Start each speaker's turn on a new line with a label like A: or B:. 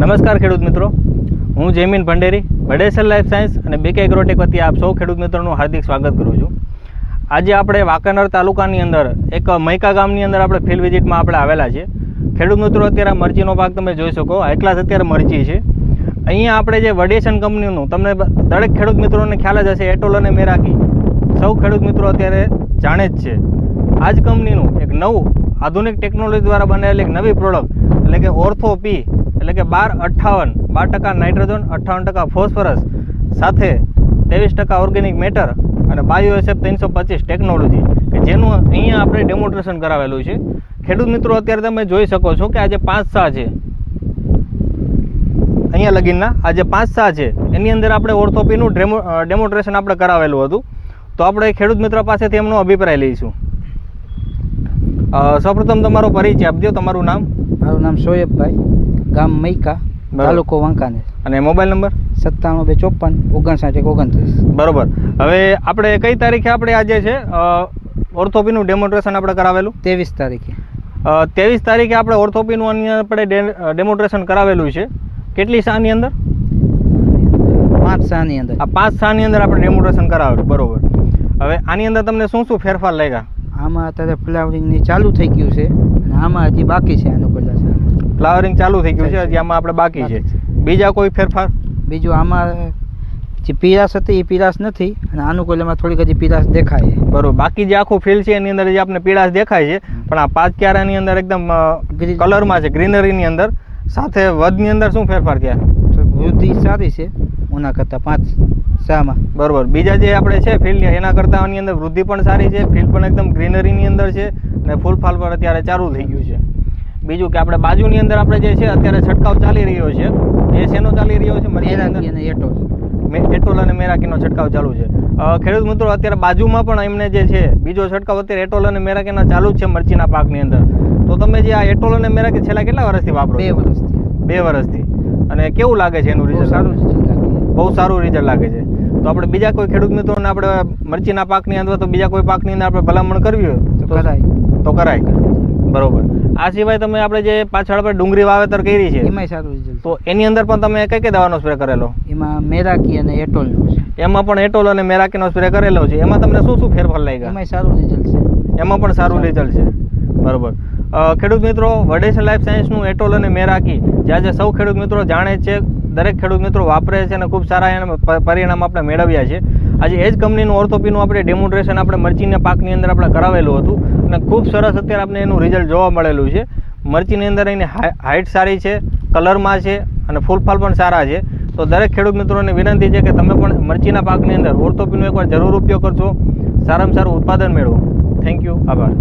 A: નમસ્કાર ખેડૂત મિત્રો. હું જયમીન ભંડેરી બડેસર લાઈફ સાયન્સ અને બીકે એગ્રોટેક વતી આપ સૌ ખેડૂત મિત્રોનું હાર્દિક સ્વાગત કરું છું. આજે આપણે વાંકાનેર તાલુકાની અંદર, એક મૈકા ગામની અંદર આપણે ફિલ્ડ વિઝિટમાં આપણે આવેલા છે ખેડૂત મિત્રો, અત્યારે મરચીનો ભાગ તમે જોઈ શકો એટલા જ અત્યારે મરચી છે. અહીંયા આપણે જે વડેશન કંપનીનું, તમને દરેક ખેડૂત મિત્રોને ખ્યાલ જ હશે, એટોલ અને મેરાકી. સૌ ખેડૂત મિત્રો અત્યારે જાણે જ છે. આ જ કંપનીનું એક નવું આધુનિક ટેકનોલોજી દ્વારા બનેલી એક નવી પ્રોડક્ટ એટલે કે ઓર્થો પી એટલે કે બાર અઠ્ઠાવન, બાર ટકા નાઇટ્રોજન અઠ્ઠાવન ટકા ફોસ્ફરસ સાથે ત્રેવીસ ટકા ઓર્ગેનિક મેટર અને બાયો એસએફ ત્રણસો પચીસ ટેકનોલોજી કે જેનું અહીંયા આપણે ડેમોન્સ્ટ્રેશન કરાવેલું છે. ખેડૂત મિત્રો, અત્યારે તમે જોઈ શકો છો કે આજે પાંચ સા છે. અહીંયા લગીનના, આજે પાંચ સા છે. એની અંદર આપણે ઓર્થોપીનું ડેમો ડેમોન્સ્ટ્રેશન આપણે કરાવેલું હતું. તો આપણે ખેડૂત મિત્રો પાસેથી એમનો અભિપ્રાય લઈશું. સૌપ્રથમ તમારો પરિચય આપજો તમારું નામ?
B: મારું નામ શોએબભાઈ ગામ મૈકા. તાલુકો વાંકાનેર.
A: અને મોબાઈલ નંબર?
B: સત્તાણું બે ચોપન ઓગણસાઠ એક ઓગણત્રીસ.
A: બરોબર. હવે આપણે કઈ તારીખે આપણે આજે છે? ઓર્થોપીનું ડેમોન્સ્ટ્રેશન આપણે કરાવેલું?
B: ત્રેવીસ તારીખે.
A: ત્રેવીસ તારીખે આપણે ઓર્થોપીનું આની આપણે ડેમોન્સ્ટ્રેશન કરાવેલું છે. કેટલી શાની અંદર?
B: પાંચ શાહની અંદર.
A: આ પાંચ શાની અંદર આપણે ડેમોન્સ્ટ્રેશન કરાવેલું બરોબર. હવે આની અંદર તમને શું શું ફેરફાર લાગ્યા?
B: આમાં અત્યારે ફ્લાવરિંગની ચાલુ થઈ ગયું છે. અને આમાં હજી બાકી છે આનું કદાચ
A: ફ્લાવરિંગ ચાલુ થઈ ગયું છે હજી આમાં આપણે બાકી છે. બીજા કોઈ ફેરફાર?
B: બીજું આમાં જે પીરાશ હતી એ પીરાશ નથી અને આનુકૂલ્યમાં થોડીક હજી પીરાસ દેખાય. છે
A: બરોબર. બાકી જે આખું ફિલ્ડ છે એની અંદર જે આપણે પીરાસ દેખાય છે પણ આ પાંચ ક્યારાની અંદર એકદમ. કલરમાં છે ગ્રીનરીની અંદર. સાથે વધની અંદર શું ફેરફાર થયા?
B: વૃદ્ધિ સારી છે ઓના કરતાં પાંચ. શામાં.
A: બરોબર. બીજા જે આપણે છે ફિલ્ડ એના કરતાં આની અંદર વૃદ્ધિ પણ સારી છે ફિલ્ડ પણ એકદમ ગ્રીનરીની અંદર છે અને ફૂલ ફાલ પર અત્યારે ચાલુ થઈ ગયું છે. બીજું કે આપણે બાજુની અંદર આપણે જે છે અત્યારે છંટકાવ ચાલી રહ્યો છે. એ શેનો ચાલી રહ્યો છે? મરચીની
B: અને એટોલ.
A: એટોલ અને મેરાકીનો છંટકાવ ચાલુ છે. ખેડૂત મિત્રો અત્યારે બાજુમાં પણ એમને જે છે બીજો છંટકાવ અત્યારે એટોલ અને મેરાકીના ચાલુ જ છે મરચીના પાકની અંદર. તો તમે જે આ એટોલ અને મેરાકી છેલ્લા કેટલા વર્ષથી વાપરો
B: બે વર્ષથી.
A: બે વર્ષથી. અને કેવું લાગે છે એનું રિઝલ્ટ
B: સારું લાગે
A: બહુ સારું રિઝલ્ટ લાગે છે. તો આપણે બીજા કોઈ ખેડૂત મિત્રોને આપણે મરચીના પાકની અંદર તો બીજા કોઈ પાકની અંદર આપણે ભલામણ કરવી હોય
B: તો કરાય.
A: તો કરાય. બરોબર. આ સિવાય તમે આપણે જે પાછળ આપણે ડુંગળી વાવેતર કરી છે
B: એમાંય સારું રિઝલ્ટ
A: તો એની અંદર પણ તમે કઈ કઈ દવાનો સ્પ્રે કરેલો?
B: એમાં મેરાકી અને એટોલ છે.
A: એમાં પણ એટોલ અને મેરાકીનો સ્પ્રે કરેલો છે. એમાં તમને શું શું ફેરફાર લાગ્યા?
B: એમાં સારું રિઝલ્ટ છે.
A: એમાં પણ સારું રિઝલ્ટ છે. બરોબર. ખેડૂત મિત્રો વડેસર લાઈફ સાયન્સનું એટોલ અને મેરાકી. જે આજે સૌ ખેડૂત મિત્રો જાણે છે દરેક ખેડૂત મિત્રો વાપરે છે અને ખૂબ સારા એના પરિણામ આપણે મેળવ્યા છે. આજે એ જ કંપનીનું ઓર્થોપીનું આપણે ડેમોન્સ્ટ્રેશન આપણે મરચીના પાકની અંદર આપણે કરાવેલું હતું અને ખૂબ સરસ અત્યારે આપણે એનું રિઝલ્ટ જોવા મળેલું છે. મરચીની અંદર એની હાઇટ સારી છે, કલરમાં છે અને ફૂલફાલ પણ સારા છે. તો દરેક ખેડૂત મિત્રોને વિનંતી છે કે તમે પણ મરચીના પાકની અંદર ઓર્થોપીનો એકવાર જરૂર ઉપયોગ કરશો સારામાં સારું ઉત્પાદન મેળવો. થેન્ક યુ આભાર.